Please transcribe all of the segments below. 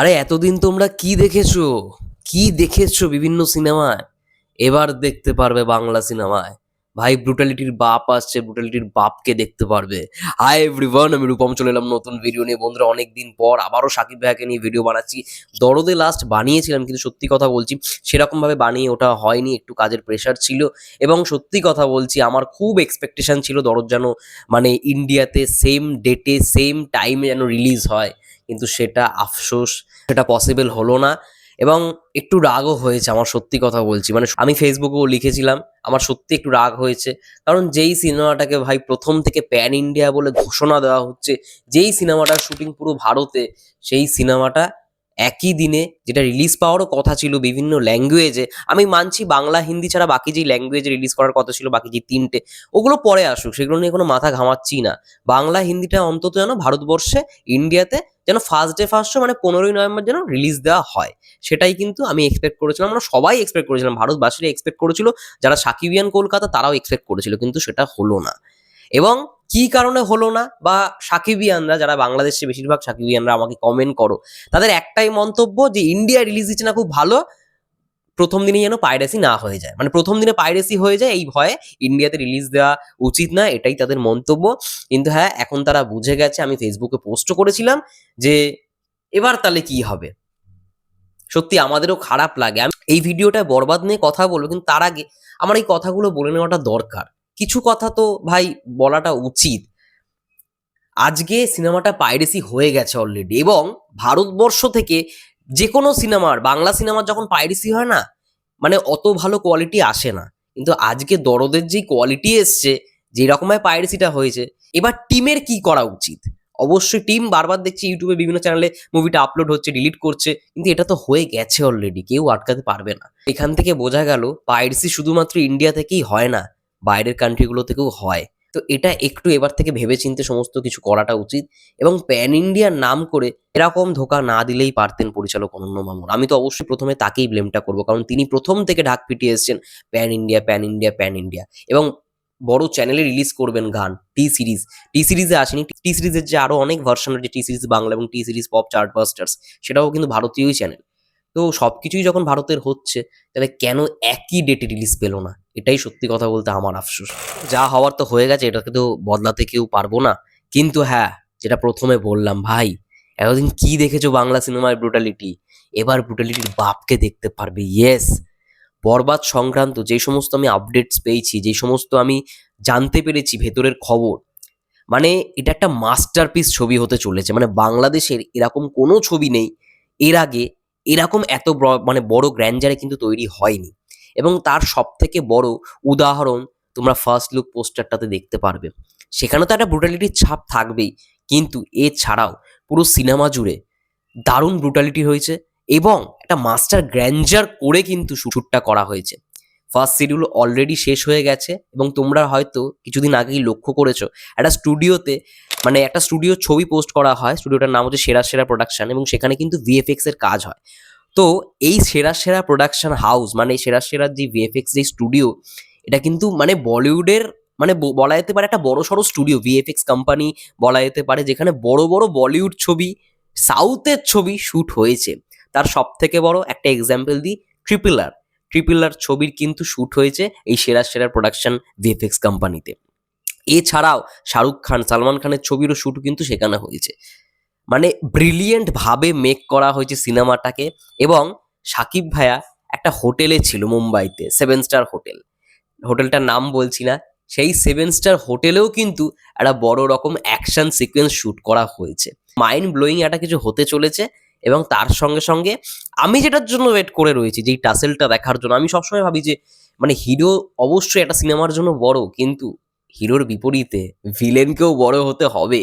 আরে এতদিন তোমরা কি দেখেছ? কি দেখেছ বিভিন্ন সিনেমায়? এবার দেখতে পারবে বাংলা সিনেমায়। ভাই ব্রুটালিটির বাপ আসছে ব্রুটালিটির বাপকে দেখতে পারবে। হাই এভরিওয়ান আমি রূপম, চলে এলাম নতুন ভিডিও নিয়ে। বন্ধুরা, অনেকদিন পর আবারও সাকিব ভাইকে নিয়ে ভিডিও বানাচ্ছি। দরদে লাস্ট বানিয়েছিলাম, কিন্তু সত্যি কথা বলছি, সেরকমভাবে বানিয়ে ওটা হয়নি, একটু কাজের প্রেশার ছিল। এবং সত্যি কথা বলছি, আমার খুব এক্সপেকটেশন ছিল দরদ যেন মানে ইন্ডিয়াতে সেম ডেটে সেম টাইমে যেন রিলিজ হয়। কিন্তু সেটা আফসোস, সেটা পসিবল হলো না। এবং একটু রাগও হয়েছে, আমার সত্যি কথা বলছি। মানে আমি ফেসবুকেও লিখেছিলাম, আমার সত্যি একটু রাগ হয়েছে। কারণ যেই সিনেমাটাকে ভাই প্রথম থেকে প্যান ইন্ডিয়া বলে ঘোষণা দেওয়া হচ্ছে, যেই সিনেমাটার শুটিং পুরো ভারতে, সেই সিনেমাটা একই দিনে যেটা রিলিজ পাওয়ারও কথা ছিল বিভিন্ন ল্যাঙ্গুয়েজে আমি মানছি বাংলা, হিন্দি ছাড়া বাকি যেই ল্যাঙ্গুয়েজে রিলিজ করার কথা ছিল বাকি যে তিনটে, ওগুলো পরে আসুক, সেগুলো নিয়ে কোনো মাথা ঘামাচ্ছি না। বাংলা, হিন্দিটা অন্তত যেন ভারতবর্ষে, ইন্ডিয়াতে যেন ফার্স্ট ডে ফার্স্ট শো মানে পনেরোই নভেম্বর যেন রিলিজ দেওয়া হয়। সেটাই কিন্তু আমি এক্সপেক্ট করেছিলাম, আমরা সবাই এক্সপেক্ট করেছিলাম ভারতবাসীরা এক্সপেক্ট করেছিল, যারা সাকিবিয়ান কলকাতা তারাও এক্সপেক্ট করেছিল, কিন্তু সেটা হলো না। এবং কি কারণে হলো না? বা সাকিবিয়ানরা, যারা বাংলাদেশে বেশিরভাগ সাকিবিয়ানরা আমাকে কমেন্ট করো, তাদের একটাই মন্তব্য যে ইন্ডিয়া রিলিজ দিচ্ছে না খুব ভালো, প্রথম দিনে যেন পাইরেসি না হয়ে যায়। মানে প্রথম দিনে পাইরেসি হয়ে যায়, এই ভয়ে ইন্ডিয়াতে রিলিজ দেওয়া উচিত না, এটাই তাদের মন্তব্য। কিন্তু হ্যাঁ এখন তারা বুঝে গেছে, আমি ফেসবুকে পোস্টও করেছিলাম যে এবার তাহলে কি হবে? সত্যি আমাদেরও খারাপ লাগে। আমি এই ভিডিওটা বরবাদ নিয়ে কথা বলব, কিন্তু তার আগে আমার এই কথাগুলো বলে নেওয়াটা দরকার। কিছু কথা তো ভাই বলাটা উচিত। আজকে সিনেমাটা পাইরেসি হয়ে গেছে অলরেডি এবং ভারতবর্ষ থেকে যে কোনো সিনেমার, বাংলা সিনেমার যখন পাইরেসি হয় না মানে অত ভালো কোয়ালিটি আসে না। কিন্তু আজকে দরদের যেই কোয়ালিটি এসছে যে রকমের পাইরেসিটা হয়েছে, এবার টিমের কি করা উচিত? অবশ্যই টিম বারবার দেখছি ইউটিউবে বিভিন্ন চ্যানেলে মুভিটা আপলোড হচ্ছে ডিলিট করছে, কিন্তু এটা তো হয়ে গেছে অলরেডি কেউ আটকাতে পারবে না। এখান থেকে বোঝা গেল, পাইরেসি শুধুমাত্র ইন্ডিয়া থেকেই হয় না। বাইরের কান্ট্রিগুলো থেকেও হয়। তো এটা একটু এবার থেকে ভেবেচিন্তে সমস্ত কিছু করাটা উচিত এবং প্যান ইন্ডিয়ার নাম করে এরকম ধোকা না দিলেই পারতেন পরিচালক অনন্য মামুন। আমি তো অবশ্যই প্রথমে তাকেই ব্লেমটা করব, কারণ তিনি প্রথম থেকে ঢাক পিটিয়ে এসেছেন pan India pan India pan India এবং বড় চ্যানেলে রিলিজ করবেন গান টি সিরিজ টি সিরিজে আসেনি টি সিরিজের যে আরও অনেক ভার্সনের যে টি সিরিজ বাংলা এবং T series pop chart busters সেটাও কিন্তু ভারতীয়ই চ্যানেল তো সব কিছুই যখন ভারতের হচ্ছে, তাহলে কেন একই ডেটে রিলিজ পেল না? এটাই সত্যি কথা বলতে আমার আফসোস। যা হওয়ার তো হয়ে গেছে, এটাকে তো বদলাতে কেউ পারব না। কিন্তু হ্যাঁ যেটা প্রথমে বললাম, ভাই, এতদিন কি দেখেছ বাংলা সিনেমার ব্রুটালিটি এবার ব্রুটালিটির বাপকে দেখতে পারবে ইয়েস বরবাদ সংক্রান্ত যে সমস্ত আমি আপডেটস পেয়েছি, যে সমস্ত আমি জানতে পেরেছি ভেতরের খবর মানে এটা একটা মাস্টারপিস ছবি হতে চলেছে। মানে বাংলাদেশের এরকম কোনো ছবি নেই। এর আগে এরকম এত মানে বড় গ্র্যান্ডারে কিন্তু তৈরি হয়নি। এবং তার সব থেকে বড় উদাহরণ তোমরা ফার্স্ট লুক পোস্টারটাতে দেখতে পারবে। সেখানে তো একটা ব্রুটালিটির ছাপ থাকবেই, কিন্তু এছাড়াও পুরো সিনেমা জুড়ে দারুণ ব্রুটালিটি হয়েছে এবং একটা মাস্টার গ্র্যান্ডার করে কিন্তু শ্যুটটা করা হয়েছে। ফার্স্ট শিডিউল অলরেডি শেষ হয়ে গেছে এবং তোমরা হয়তো কিছুদিন আগেই লক্ষ্য করেছ। একটা স্টুডিওতে মানে একটা স্টুডিও ছবি পোস্ট করা হয় স্টুডিওটার নাম হচ্ছে সেরা সেরা প্রোডাকশান এবং সেখানে কিন্তু ভিএফএক্স এর কাজ হয়। তো এই সেরা সেরা প্রোডাকশন হাউস মানে সেরা সেরা যে ভিএফএক্স যে স্টুডিও এটা কিন্তু মানে বলিউডের মানে বলা যেতে পারে একটা বড় সড়ো স্টুডিও ভিএফএক্স কোম্পানি বলা যেতে পারে, যেখানে বড় বড় বলিউড ছবি সাউথের ছবি শ্যুট হয়েছে। তার সব থেকে বড় একটা এক্সাম্পল দিই ট্রিপল আর ট্রিপল আর ছবির কিন্তু শ্যুট হয়েছে এই সেরা সেরা প্রোডাকশন ভিএফএক্স কোম্পানিতে এছাড়াও শাহরুখ খান, সালমান খানের ছবিরও শ্যুট কিন্তু সেখানে হয়েছে। মানে ব্রিলিয়েন্ট ভাবে মেক করা হয়েছে সিনেমাটাকে এবং সাকিব ভাইয়া একটা হোটেলে ছিল মুম্বাইতে সেভেন স্টার হোটেল। হোটেলটার নাম বলছি না, সেই সেভেন স্টার হোটেলেও কিন্তু একটা বড় রকম অ্যাকশন সিকোয়েন্স শ্যুট করা হয়েছে। মাইন্ড ব্লোয়িং একটা কিছু হতে চলেছে। এবং তার সঙ্গে সঙ্গে আমি যেটার জন্য ওয়েট করে রয়েছি, যেই টাসেলটা দেখার জন্য, আমি সবসময় ভাবি যে মানে হিরো অবশ্যই একটা সিনেমার জন্য বড়, কিন্তু হিরোর বিপরীতে ভিলেনকেও বড় হতে হবে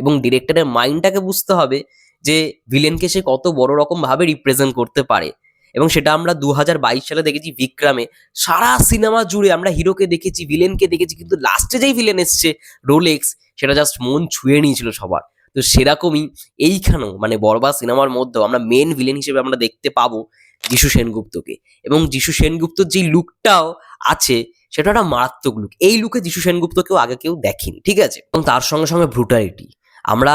এবং ডিরেক্টরের মাইন্ডটাকে বুঝতে হবে যে ভিলেনকে সে কত বড় রকম ভাবে রিপ্রেজেন্ট করতে পারে এবং সেটা আমরা দু হাজার বাইশ সালে দেখেছি বিক্রামে। সারা সিনেমা জুড়ে আমরা হিরোকে দেখেছি ভিলেনকে দেখেছি, কিন্তু লাস্টে যেই ভিলেন এসছে রোলেক্স সেটা জাস্ট মন ছুঁয়ে নিয়েছিল সবার। তো সেরকমই এইখানেও মানে বরবাদ সিনেমার মধ্যেও আমরা মেন ভিলেন হিসেবে আমরা দেখতে পাবো যিশু সেনগুপ্তকে। এবং যিশু সেনগুপ্তর যে লুকটাও আছে, সেটা একটা মারাত্মক লুক এই লুকে যিশু সেনগুপ্তকেও আগে কেউ দেখেনি, ঠিক আছে? এবং তার সঙ্গে সঙ্গে ব্রুটালিটি আমরা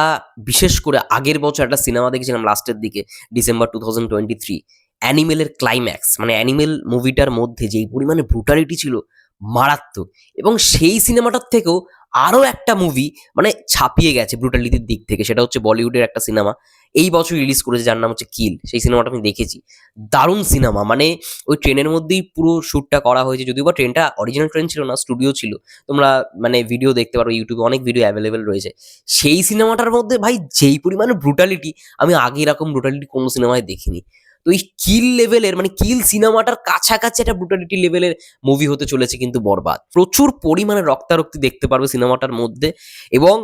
বিশেষ করে আগের বছর একটা সিনেমা দেখেছিলাম লাস্টের দিকে, December two thousand twenty three অ্যানিমেলের climax মানে অ্যানিমেল মুভিটার মধ্যে যেই পরিমাণে ব্রুটালিটি ছিল মারাত্মক। এবং সেই সিনেমাটার থেকেও আরও একটা মুভি মানে ছাপিয়ে গেছে ব্রুটালিটির দিক থেকে, সেটা হচ্ছে বলিউডের একটা সিনেমা। এই বছর রিলিজ করেছে, যার নাম হচ্ছে কিল সেই সিনেমাটা আমি দেখেছি। দারুণ সিনেমা মানে ওই ট্রেনের মধ্যেই পুরো শ্যুটটা করা হয়েছে, যদিও বা ট্রেনটা অরিজিনাল ট্রেন ছিল না স্টুডিও ছিল। তোমরা মানে ভিডিও দেখতে পারো ইউটিউবে অনেক ভিডিও অ্যাভেলেবেল রয়েছে। সেই সিনেমাটার মধ্যে ভাই যেই পরিমাণে ব্রুটালিটি আমি আগে এরকম ব্রুটালিটি কোনো সিনেমায় দেখিনি। তো এই কিল লেভেলের মানে কিল সিনেমাটার কাছাকাছি একটা ব্রুটালিটি লেভেলের মুভি হতে চলেছে কিন্তু বরবাদ। প্রচুর পরিমাণে রক্তারক্তি দেখতে পারবে সিনেমাটার মধ্যে এবং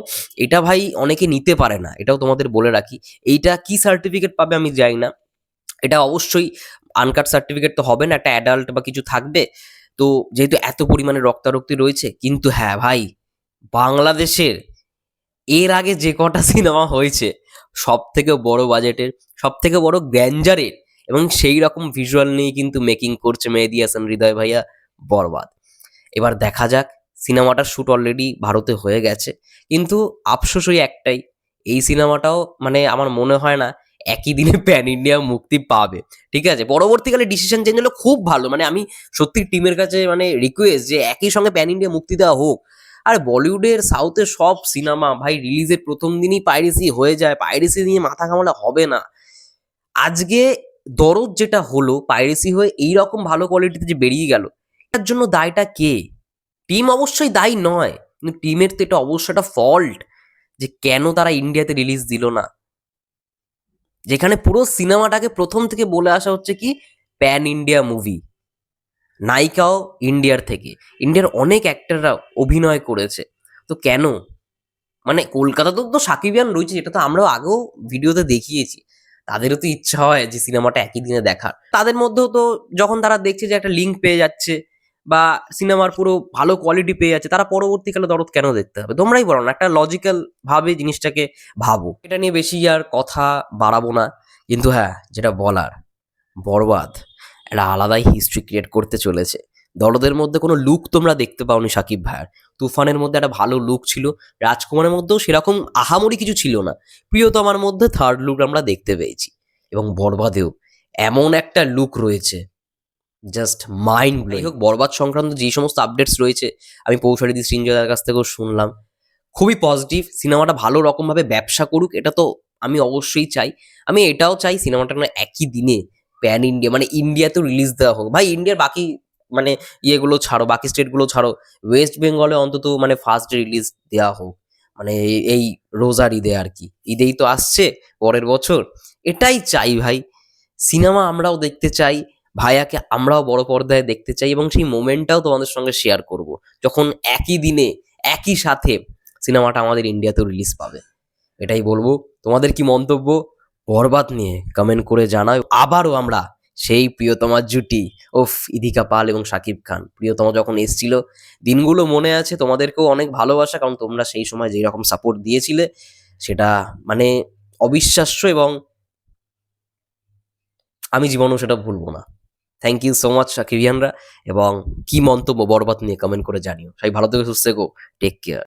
এটা ভাই অনেকে নিতে পারে না, এটাও তোমাদের বলে রাখি। এইটা কি সার্টিফিকেট পাবে আমি জানি না। এটা অবশ্যই আনকাট সার্টিফিকেট তো হবে না, একটা অ্যাডাল্ট বা কিছু থাকবে। তো যেহেতু এত পরিমাণে রক্তারক্তি রয়েছে, কিন্তু হ্যাঁ ভাই, বাংলাদেশের এর আগে যে কটা সিনেমা হয়েছে সব থেকে বড় বাজেটের সব থেকে বড় গ্র্যান্ডারের এবং সেই রকম ভিজুয়াল নিয়ে কিন্তু মেকিং করছে মেহেদি হাসান, হৃদয় ভাইয়া, বরবাদ। এবার দেখা যাক সিনেমাটার শ্যুট অলরেডি ভারতে হয়ে গেছে। কিন্তু আফসোস ওই একটাই, এই সিনেমাটাও মানে আমার মনে হয় না একই দিনে প্যান ইন্ডিয়া মুক্তি পাবে। ঠিক আছে? পরবর্তীকালে ডিসিশন চেঞ্জ হলে খুব ভালো। মানে আমি সত্যি টিমের কাছে মানে রিকোয়েস্ট যে একই সঙ্গে প্যান ইন্ডিয়া মুক্তি দেওয়া হোক। আর বলিউডের সাউথের সব সিনেমা ভাই রিলিজের প্রথম দিনই পাইরেসি হয়ে যায়। পাইরেসি নিয়ে মাথা ঘামালে হবে না। আজকে দরদ যেটা হলো, পাইরেসি হয়ে এইরকম ভালো কোয়ালিটিতে যে বেরিয়ে গেল এটার জন্য দায়টা কে? টিম অবশ্যই দায়ী নয়, কিন্তু টিমের তো এটা অবশ্যই একটা ফল্ট যে কেন তারা ইন্ডিয়াতে রিলিজ দিল না। যেখানে পুরো সিনেমাটাকে প্রথম থেকে বলে আসা হচ্ছে কি প্যান ইন্ডিয়া মুভি নায়িকাও ইন্ডিয়ার থেকে। ইন্ডিয়ার অনেক অ্যাক্টাররা অভিনয় করেছে। তো কেন? মানে কলকাতাতেও তো সাকিবিয়ান রয়েছে যেটা তো আমরাও আগেও ভিডিওতে দেখিয়েছি। তাদেরও তো ইচ্ছা হয় যে সিনেমাটা একই দিনে দেখার। তাদের মধ্যেও তো যখন তারা দেখছে যে একটা লিঙ্ক পেয়ে যাচ্ছে বা সিনেমার পুরো ভালো কোয়ালিটি পেয়ে যাচ্ছে, তারা পরবর্তীকালে দরদ কেন দেখতে হবে? তোমরাই বলো না, একটা লজিক্যাল ভাবে জিনিসটাকে ভাবো। এটা নিয়ে বেশি আর কথা বাড়াবো না। কিন্তু হ্যাঁ যেটা বলার, বরবাদ, একটা আলাদাই হিস্ট্রি ক্রিয়েট করতে চলেছে। দরদের মধ্যে কোনো লুক তোমরা দেখতে পাওনি সাকিব ভাইয়ার। তুফানের মধ্যে একটা ভালো লুক ছিল। রাজকুমারের মধ্যেও সেরকম আহামরি কিছু ছিল না। প্রিয়তমার মধ্যে থার্ড লুক আমরা দেখতে পেয়েছি। এবং বরবাদেও এমন একটা লুক রয়েছে। জাস্ট মাইন্ড ব্লোয়িং হোক বরবাদ সংক্রান্ত যে সমস্ত আপডেটস রয়েছে, আমি পৌষারিদি সৃঞ্জয়ের কাছ থেকেও শুনলাম। খুবই পজিটিভ সিনেমাটা ভালো রকমভাবে ব্যবসা করুক, এটা তো আমি অবশ্যই চাই। আমি এটাও চাই সিনেমাটা একই দিনে প্যান ইন্ডিয়া মানে ইন্ডিয়াতেও রিলিজ দেওয়া হোক। ভাই ইন্ডিয়ার বাকি মানে ইয়েগুলো ছাড়ো, বাকি স্টেটগুলো ছাড়ো ওয়েস্ট বেঙ্গলে অন্তত মানে ফার্স্ট রিলিজ দেওয়া হোক। মানে এই- রোজার ঈদে আর কি। ঈদেই তো আসছে, পরের বছর। এটাই চাই ভাই। সিনেমা আমরাও দেখতে চাই, ভাইয়াকে আমরাও বড় পর্দায় দেখতে চাই এবং সেই মোমেন্টটাও তোমাদের সঙ্গে শেয়ার করব। যখন একই দিনে, একই সাথে সিনেমাটা আমাদের ইন্ডিয়াতেও রিলিজ পাবে। এটাই বলব। তোমাদের কি মন্তব্য? বরবাদ নিয়ে কমেন্ট করে জানাও। আবারও আমরা সেই প্রিয়তমার জুটি। ওফ ইদিকা পাল এবং শাকিব খান। প্রিয়তমা যখন এসছিল, দিনগুলো মনে আছে, তোমাদেরকেও অনেক ভালোবাসা, কারণ তোমরা সেই সময় যেই রকম সাপোর্ট দিয়েছিলে, সেটা মানে অবিশ্বাস্য এবং আমি জীবনেও সেটা ভুলবো না। থ্যাংক ইউ সো মাচ সাকিবিয়ানরা এবং কি মন্তব্য বরবাদ নিয়ে কমেন্ট করে জানিও। সবাই ভালো থেকে, সুস্থ থেকো টেক কেয়ার